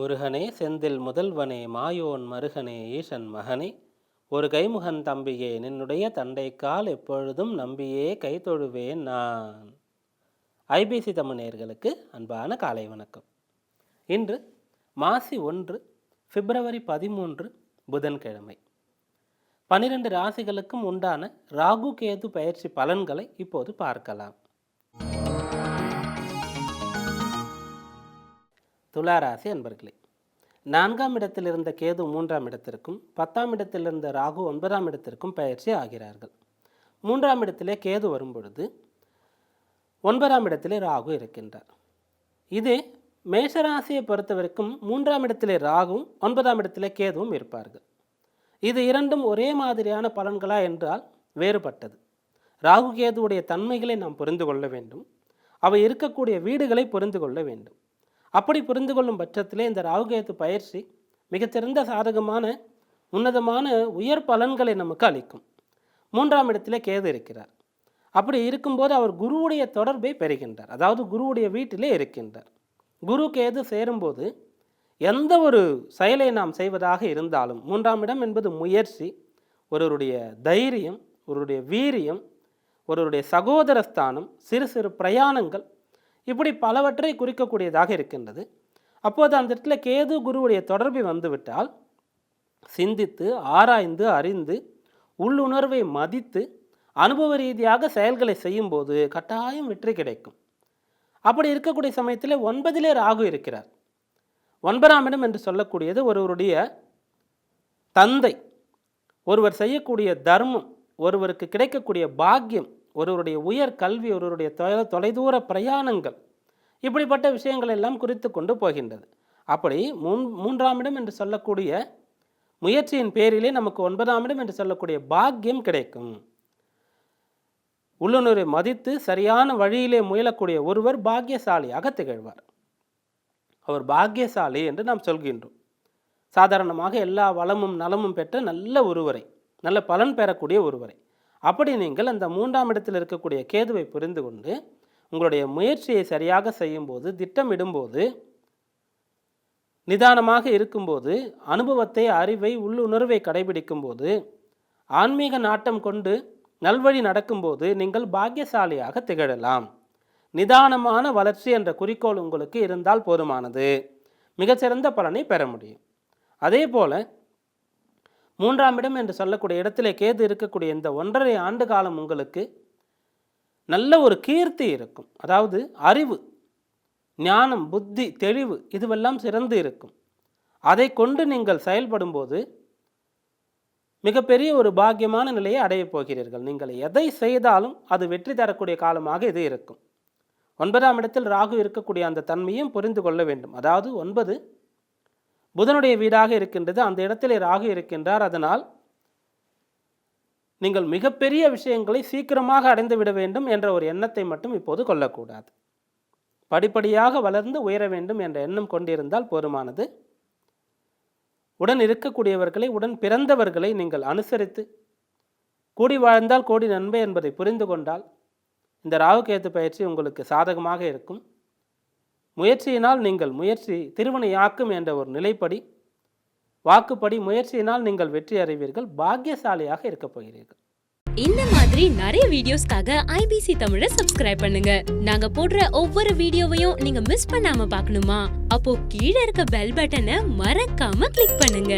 முருகனே செந்தில் முதல்வனே மாயோன் மருகனே ஈசன் மகனே. ஒரு கைமுகன் தம்பியே நின்னுடைய தண்டைக்கால் எப்பொழுதும் நம்பியே கை தொழுவேன் நான் ஐபிசி தமிழர்களுக்கு அன்பான காலை வணக்கம். இன்று மாசி ஒன்று பிப்ரவரி பதிமூன்று புதன்கிழமை. பனிரெண்டு ராசிகளுக்கும் உண்டான ராகு கேது பயிற்சி பலன்களை இப்போது பார்க்கலாம். துலா ராசி அன்பர்களே நான்காம் இடத்தில் இருந்த கேது மூன்றாம் இடத்திற்கும் பத்தாம் இடத்தில் இருந்த ராகு ஒன்பதாம் இடத்திற்கும் பயிற்சி ஆகிறார்கள். மூன்றாம் இடத்திலே கேது வரும்பொழுது ஒன்பதாம் இடத்திலே ராகு இருக்கின்றார். இது மேஷராசியை பொறுத்தவரைக்கும் மூன்றாம் இடத்திலே ராகும் ஒன்பதாம் இடத்திலே கேதுவும் இருப்பார்கள். இது இரண்டும் ஒரே மாதிரியான பலன்களா என்றால் வேறுபட்டது. ராகு கேதுவுடைய தன்மைகளை நாம் புரிந்து கொள்ள வேண்டும். அவை இருக்கக்கூடிய வீடுகளை புரிந்து கொள்ள வேண்டும். அப்படி புரிந்து கொள்ளும் பட்சத்திலே இந்த ராகுகேத்து பயிற்சி மிகச்சிறந்த சாதகமான உன்னதமான உயர் பலன்களை நமக்கு அளிக்கும். மூன்றாம் இடத்திலே கேது இருக்கிறார். அப்படி இருக்கும்போது அவர் குருவுடைய தொடர்பை பெறுகின்றார். அதாவது குருவுடைய வீட்டிலே இருக்கின்றார். குரு கேது சேரும்போது எந்த ஒரு செயலை நாம் செய்வதாக இருந்தாலும் மூன்றாம் இடம் என்பது முயற்சி ஒருவருடைய தைரியம் ஒருவருடைய வீரியம் ஒருவருடைய சகோதர ஸ்தானம் சிறு சிறு பிரயாணங்கள் இப்படி பலவற்றை குறிக்கக்கூடியதாக இருக்கின்றது. அப்போது அந்த இடத்துல கேது குருவுடைய தொடர்பு வந்துவிட்டால் சிந்தித்து ஆராய்ந்து அறிந்து உள்ளுணர்வை மதித்து அனுபவ ரீதியாக செயல்களை செய்யும்போது கட்டாயம் வெற்றி கிடைக்கும். அப்படி இருக்கக்கூடிய சமயத்தில் ஒன்பதிலே ராகு இருக்கிறார். ஒன்பதாம் இடம் என்று சொல்லக்கூடியது ஒருவருடைய தந்தை. ஒருவர் செய்யக்கூடிய தர்மம் ஒருவருக்கு கிடைக்கக்கூடிய பாக்கியம் ஒருவருடைய உயர் கல்வி ஒருவருடைய தொலை தொலைதூர பிரயாணங்கள் இப்படிப்பட்ட விஷயங்கள் எல்லாம் குறித்து கொண்டு போகின்றது. அப்படி மூன் மூன்றாம் இடம் என்று சொல்லக்கூடிய முயற்சியின் பேரிலே நமக்கு ஒன்பதாம் இடம் என்று சொல்லக்கூடிய பாக்கியம் கிடைக்கும். உள்ளுணரை மதித்து சரியான வழியிலே முயலக்கூடிய ஒருவர் பாக்கியசாலியாக திகழ்வார். அவர் பாக்கியசாலி என்று நாம் சொல்கின்றோம். சாதாரணமாக எல்லா வளமும் நலமும் பெற்ற நல்ல ஒருவரை நல்ல பலன் பெறக்கூடிய ஒருவரை. அப்படி நீங்கள் அந்த மூன்றாம் இடத்தில் இருக்கக்கூடிய கேதுவை புரிந்து கொண்டு உங்களுடைய முயற்சியை சரியாக செய்யும்போது திட்டமிடும்போது நிதானமாக இருக்கும்போது அனுபவத்தை அறிவை உள்ளுணர்வை கடைபிடிக்கும்போது ஆன்மீக நாட்டம் கொண்டு நல்வழி நடக்கும்போது நீங்கள் பாக்கியசாலியாக திகழலாம். நிதானமான வளர்ச்சி என்ற குறிக்கோள் உங்களுக்கு இருந்தால் போதுமானது. மிகச்சிறந்த பலனை பெற முடியும். அதே போல மூன்றாம் இடம் என்று சொல்லக்கூடிய இடத்திலே கேது இருக்கக்கூடிய இந்த ஒன்றரை ஆண்டு காலம் உங்களுக்கு நல்ல ஒரு கீர்த்தி இருக்கும். அதாவது அறிவு ஞானம் புத்தி தெளிவு இதுவெல்லாம் சிறந்து இருக்கும். அதை கொண்டு நீங்கள் செயல்படும்போது மிகப்பெரிய ஒரு பாக்கியமான நிலையை அடையப் போகிறீர்கள். நீங்கள் எதை செய்தாலும் அது வெற்றி தரக்கூடிய காலமாக இது இருக்கும். ஒன்பதாம் இடத்தில் ராகு இருக்கக்கூடிய அந்த தன்மையும் புரிந்து கொள்ள வேண்டும். அதாவது ஒன்பது புதனுடைய வீடாக இருக்கின்றது அந்த இடத்திலே ராகு இருக்கின்றார். அதனால் நீங்கள் மிகப்பெரிய விஷயங்களை சீக்கிரமாக அடைந்து விட வேண்டும் என்ற ஒரு எண்ணத்தை மட்டும் இப்போது கொள்ளக்கூடாது. படிப்படியாக வளர்ந்து உயர வேண்டும் என்ற எண்ணம் கொண்டிருந்தால் போதுமானது. உடன் இருக்கக்கூடியவர்களை உடன் பிறந்தவர்களை நீங்கள் அனுசரித்து கூடி வாழ்ந்தால் கோடி நன்மை என்பதை புரிந்து கொண்டால் இந்த ராகுகேது பயிற்சி உங்களுக்கு சாதகமாக இருக்கும். முயற்சியினால் நீங்கள் முயற்சி திருவினையாக்கும் என்ற ஒரு நிலைப்படி வாக்குப்படி முயற்சியினால் நீங்கள் வெற்றி அடைவீர்கள் பாக்கியசாலியாக இருக்க போகிறீர்கள். இந்த மாதிரி நிறைய வீடியோஸ்க்காக ஐபிசி தமிழை சப்ஸ்கிரைப் பண்ணுங்க. நாங்க போடுற ஒவ்வொரு வீடியோவையும் நீங்க மிஸ் பண்ணாம பார்க்கணுமா? அப்போ கீழே இருக்க பெல் பட்டனை மறக்காம கிளிக் பண்ணுங்க.